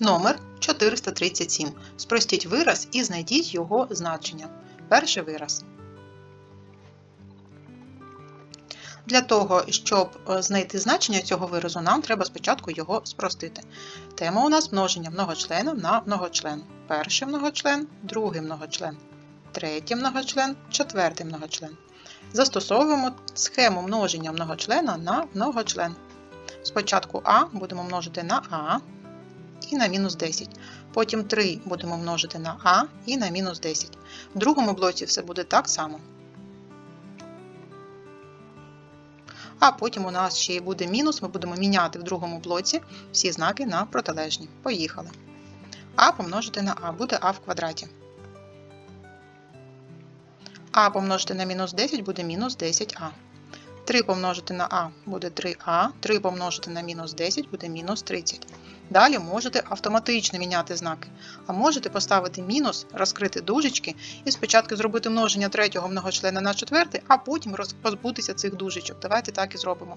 Номер 437. Спростіть вираз і знайдіть його значення. Перший вираз. Для того, щоб е, знайти значення цього виразу, нам треба спочатку його спростити. Тема у нас множення многочлена на многочлен. Перший многочлен, другий многочлен, третій многочлен, четвертий многочлен. Застосовуємо схему множення многочлена на многочлен. Спочатку А будемо множити на А і на мінус 10. Потім 3 будемо множити на А і на мінус 10. В другому блоці все буде так само. А потім у нас ще й буде мінус, ми будемо міняти в другому блоці всі знаки на протилежні. Поїхали. А помножити на А буде А в квадраті. А помножити на мінус 10 буде мінус 10а. 3 помножити на А буде 3а, 3 помножити на мінус 10 буде мінус 30. Далі можете автоматично міняти знаки, а можете поставити мінус, розкрити дужечки і спочатку зробити множення третього многочлена на четвертий, а потім позбутися цих дужечок. Давайте так і зробимо.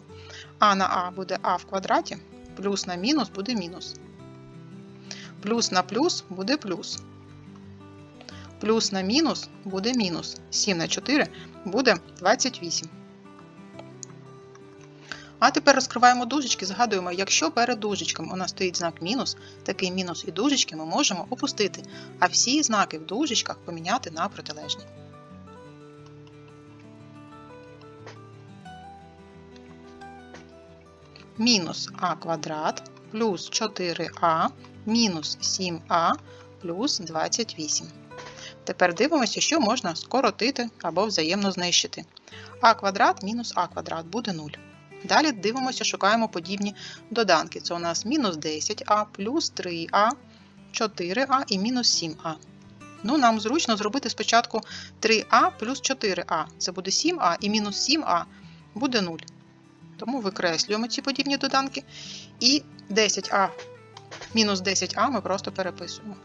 А на А буде А в квадраті, плюс на мінус буде мінус. Плюс на плюс буде плюс. Плюс на мінус буде мінус. 7 на 4 буде 28. А тепер розкриваємо дужечки, згадуємо, якщо перед дужечками у нас стоїть знак мінус, такий мінус і дужечки ми можемо опустити, а всі знаки в дужечках поміняти на протилежні. Мінус а квадрат плюс 4а мінус 7а плюс 28. Тепер дивимося, що можна скоротити або взаємно знищити. а квадрат мінус а квадрат буде 0. Далі дивимося, шукаємо подібні доданки. Це у нас мінус 10а, плюс 3а, 4а і мінус 7а. Ну, нам зручно зробити спочатку 3а плюс 4а. Це буде 7а і мінус 7а буде 0. Тому викреслюємо ці подібні доданки. І 10а мінус 10а ми просто переписуємо.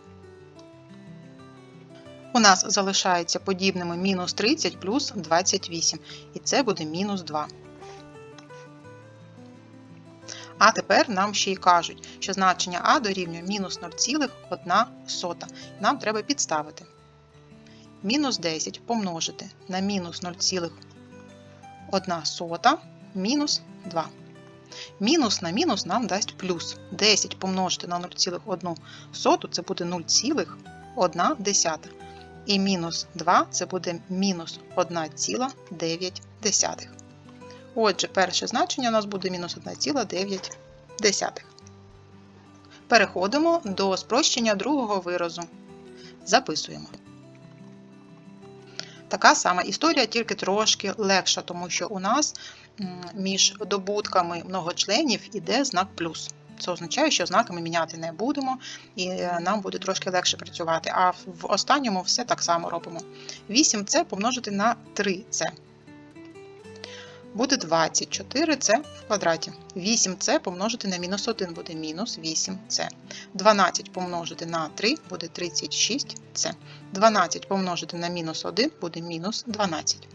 У нас залишається подібними мінус 30 плюс 28. І це буде мінус 2. А тепер нам ще й кажуть, що значення А дорівнює мінус 0,1. Нам треба підставити. Мінус 10 помножити на мінус 0,1 мінус 2. Мінус на мінус нам дасть плюс. 10 помножити на 0,1 це буде 0,1. І мінус 2 це буде мінус 1,9. Отже, перше значення у нас буде мінус 1,9. Переходимо до спрощення другого виразу. Записуємо. Така сама історія, тільки трошки легша, тому що у нас між добутками многочленів іде знак плюс. Це означає, що знаки ми міняти не будемо, і нам буде трошки легше працювати. А в останньому все так само робимо. 8це помножити на 3це буде 24 це в квадраті. 8це помножити на мінус 1 буде мінус 8це. 12 помножити на 3 буде 36це. 12 помножити на мінус 1 буде мінус 12.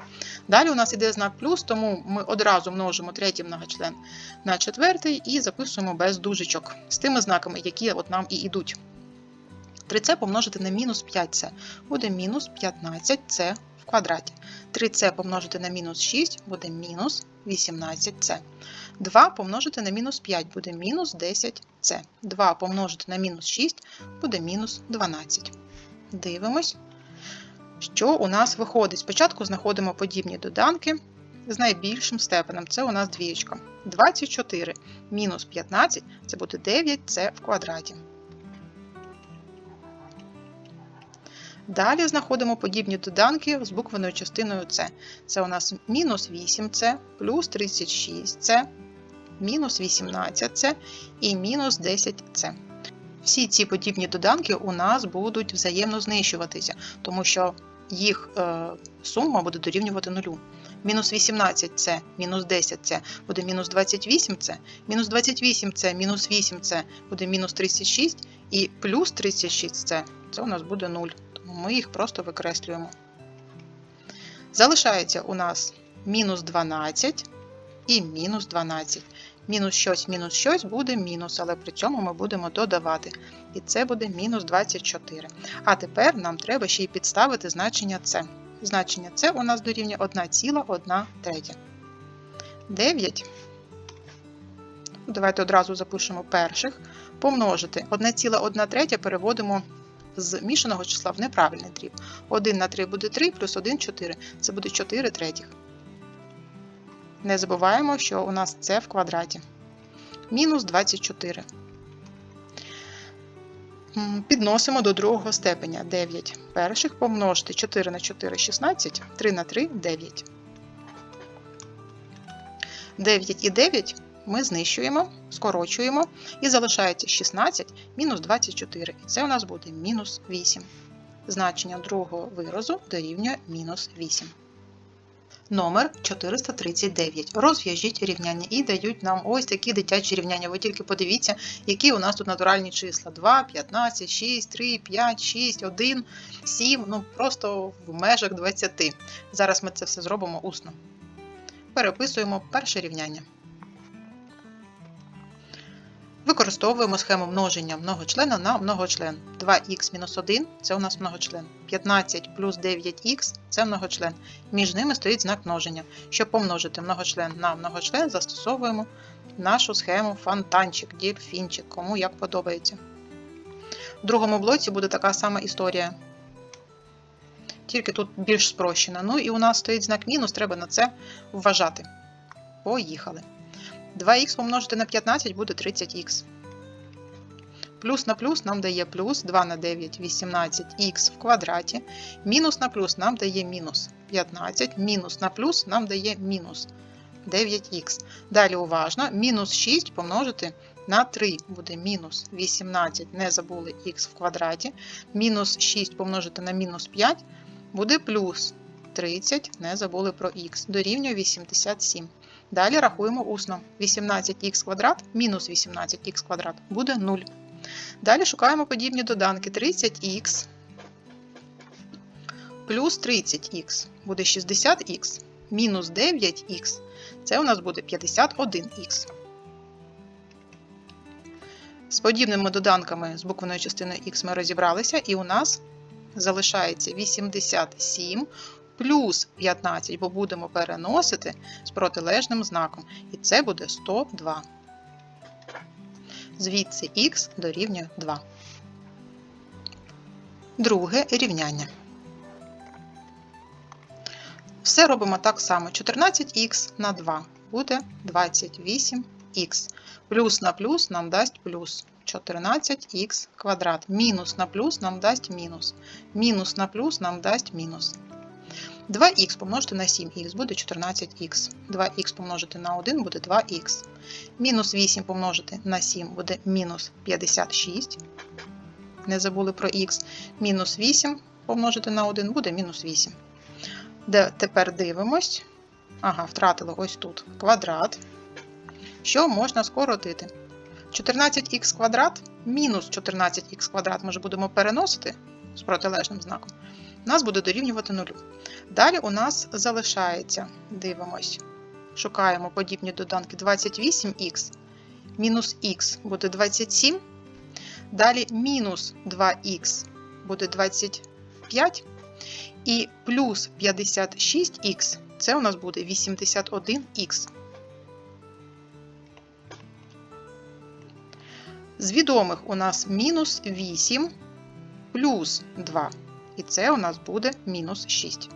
Далі у нас іде знак плюс, тому ми одразу множимо третій многочлен на четвертий і записуємо без дужечок з тими знаками, які от нам і йдуть. 3це помножити на мінус 5це буде мінус 15це в квадраті. 3c помножити на мінус 6 буде мінус 18c. 2 помножити на мінус 5 буде мінус 10c. 2 помножити на мінус 6 буде мінус 12. Дивимось, що у нас виходить. Спочатку знаходимо подібні доданки з найбільшим степенем. Це у нас двієчка. 24 мінус 15 це буде 9c в квадраті. Далі знаходимо подібні доданки з буквеною частиною С. Це у нас мінус 8С, плюс 36С, мінус 18С і мінус 10С. Всі ці подібні доданки у нас будуть взаємно знищуватися, тому що їх е, сума буде дорівнювати нулю. Мінус 18С, мінус 10С буде мінус 28С, мінус 28С, мінус 8С буде мінус 36 і плюс 36С це у нас буде 0 ми їх просто викреслюємо. Залишається у нас мінус 12 і мінус 12. Мінус щось, мінус щось буде мінус, але при цьому ми будемо додавати. І це буде мінус 24. А тепер нам треба ще й підставити значення С. Значення С у нас дорівнює 1,1 третя. 9. Давайте одразу запишемо перших. Помножити 1,1 третя переводимо з мішаного числа в неправильний дріб. 1 на 3 буде 3, плюс 1 – 4. Це буде 4 третіх. Не забуваємо, що у нас це в квадраті. Мінус 24. Підносимо до другого степеня 9 перших помножити 4 на 4 – 16, 3 на 3 – 9. 9 і 9 ми знищуємо, скорочуємо і залишається 16 мінус 24. І це у нас буде мінус 8. Значення другого виразу дорівнює мінус 8. Номер 439. Розв'яжіть рівняння і дають нам ось такі дитячі рівняння. Ви тільки подивіться, які у нас тут натуральні числа: 2, 15, 6, 3, 5, 6, 1, 7, ну просто в межах 20. Зараз ми це все зробимо усно. Переписуємо перше рівняння. Використовуємо схему множення многочлена на многочлен. 2х-1 це у нас многочлен. 15 плюс 9х це многочлен. Між ними стоїть знак множення. Щоб помножити многочлен на многочлен, застосовуємо нашу схему фонтанчик, дільфінчик, кому як подобається. В другому блоці буде така сама історія. Тільки тут більш спрощена. Ну і у нас стоїть знак мінус, треба на це вважати. Поїхали. 2х помножити на 15 буде 30х. Плюс на плюс нам дає плюс 2 на 9 18х в квадраті. Мінус на плюс нам дає мінус 15. Мінус на плюс нам дає мінус 9х. Далі уважно, мінус 6 помножити на 3 буде мінус 18, не забули х в квадраті. Мінус 6 помножити на мінус 5 буде плюс 30, не забули про х, дорівнює 87. Далі рахуємо усно. 18х квадрат мінус 18х квадрат буде 0. Далі шукаємо подібні доданки. 30х плюс 30х буде 60х, мінус 9х це у нас буде 51х. З подібними доданками з буквеною частиною х ми розібралися, і у нас залишається 87 плюс 15, бо будемо переносити з протилежним знаком. І це буде 102. Звідси х дорівнює 2. Друге рівняння. Все робимо так само. 14х на 2 буде 28х. Плюс на плюс нам дасть плюс 14х квадрат. Мінус на плюс нам дасть мінус. Мінус на плюс нам дасть мінус. 2х помножити на 7х буде 14х. 2х помножити на 1 буде 2х. Мінус 8 помножити на 7 буде мінус 56. Не забули про х. Мінус 8 помножити на 1 буде мінус 8. Де тепер дивимось. Ага, втратили ось тут квадрат. Що можна скоротити? 14х квадрат мінус 14х квадрат ми ж будемо переносити з протилежним знаком. Нас буде дорівнювати 0. Далі у нас залишається, дивимось, шукаємо подібні доданки 28х, мінус х буде 27. Далі мінус 2х буде 25. І плюс 56х це у нас буде 81х. З відомих у нас мінус 8 плюс 2. І це у нас буде мінус 6.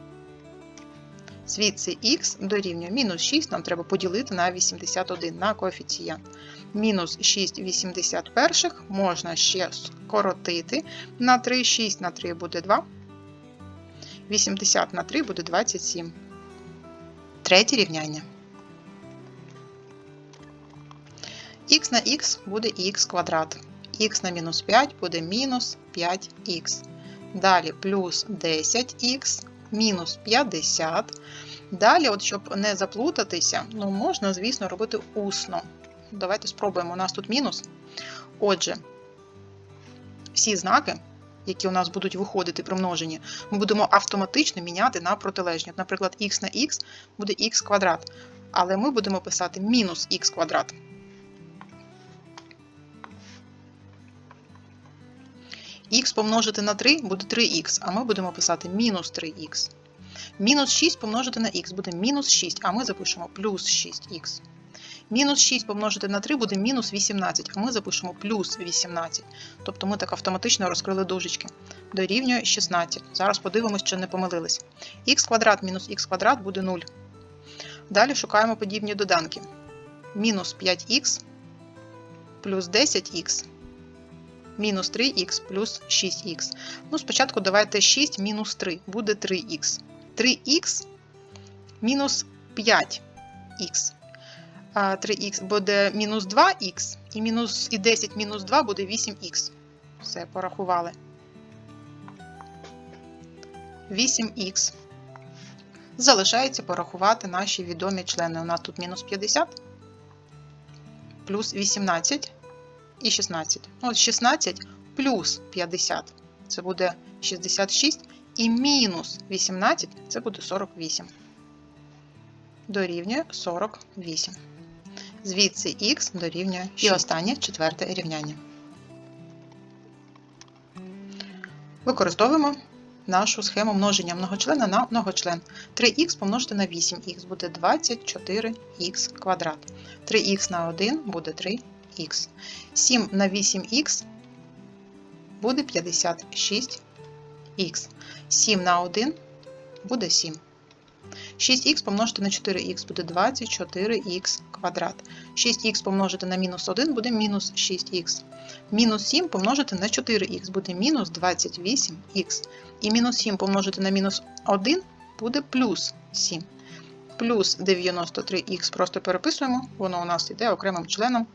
Звідси х дорівнює мінус 6, нам треба поділити на 81 на коефіцієнт. Мінус 6 81 можна ще скоротити на 3, 6 на 3 буде 2. 80 на 3 буде 27. Третє рівняння. х на х буде х квадрат. х на мінус 5 буде мінус 5х. Далі плюс 10х, мінус 50. Далі, от щоб не заплутатися, ну можна, звісно, робити усно. Давайте спробуємо. У нас тут мінус. Отже, всі знаки, які у нас будуть виходити при множенні, ми будемо автоматично міняти на протилежні. От, Наприклад, х на х буде х квадрат. Але ми будемо писати мінус х квадрат. Х помножити на 3 буде 3х, а ми будемо писати мінус 3х. Мінус 6 помножити на х буде мінус 6, а ми запишемо плюс 6х. Мінус 6 помножити на 3 буде мінус 18, а ми запишемо плюс 18. Тобто ми так автоматично розкрили дужечки. Дорівнює 16. Зараз подивимось, чи не помилились. х квадрат мінус х квадрат буде 0. Далі шукаємо подібні доданки. Мінус 5х плюс 10х мінус 3х плюс 6х. Ну, спочатку давайте 6 мінус 3 буде 3х. 3х мінус 5х. 3х буде мінус 2х, і, мінус, і 10 мінус 2 буде 8х. Все, порахували. 8х. Залишається порахувати наші відомі члени. У нас тут мінус 50, плюс 18 і 16. Ну, от 16 плюс 50 це буде 66, і мінус 18 це буде 48. Дорівнює 48. Звідси х дорівнює 6. І останнє четверте рівняння. Використовуємо нашу схему множення многочлена на многочлен. 3х помножити на 8х буде 24х квадрат. 3х на 1 буде 3х. 7 на 8х буде 56х. 7 на 1 буде 7. 6х помножити на 4х буде 24х квадрат. 6х помножити на мінус 1 буде мінус 6х. Мінус 7 помножити на 4х буде мінус 28х. І мінус 7 помножити на мінус 1 буде плюс 7. Плюс 93х просто переписуємо, воно у нас йде окремим членом.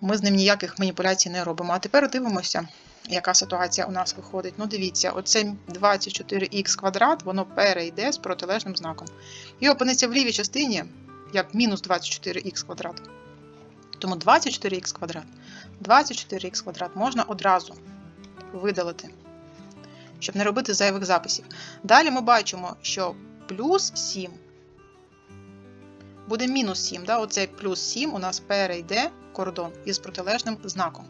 Ми з ним ніяких маніпуляцій не робимо. А тепер дивимося, яка ситуація у нас виходить. Ну, дивіться, оце 24х квадрат, воно перейде з протилежним знаком. І опиниться в лівій частині як мінус 24х квадрат. Тому 24х квадрат, 24х квадрат можна одразу видалити, щоб не робити зайвих записів. Далі ми бачимо, що плюс 7 буде мінус 7. Да? Оцей плюс 7 у нас перейде кордон із протилежним знаком.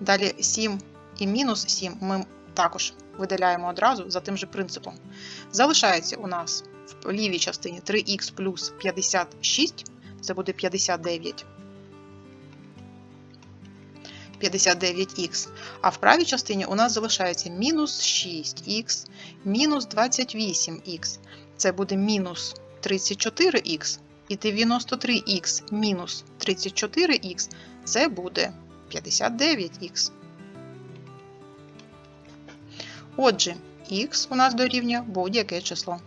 Далі 7 і мінус 7 ми також видаляємо одразу за тим же принципом. Залишається у нас в лівій частині 3х плюс 56, це буде 59. 59х. А в правій частині у нас залишається мінус 6х, мінус 28х. Це буде мінус 34х. І 93х мінус 34х це буде 59х. Отже, х у нас дорівнює будь-яке число.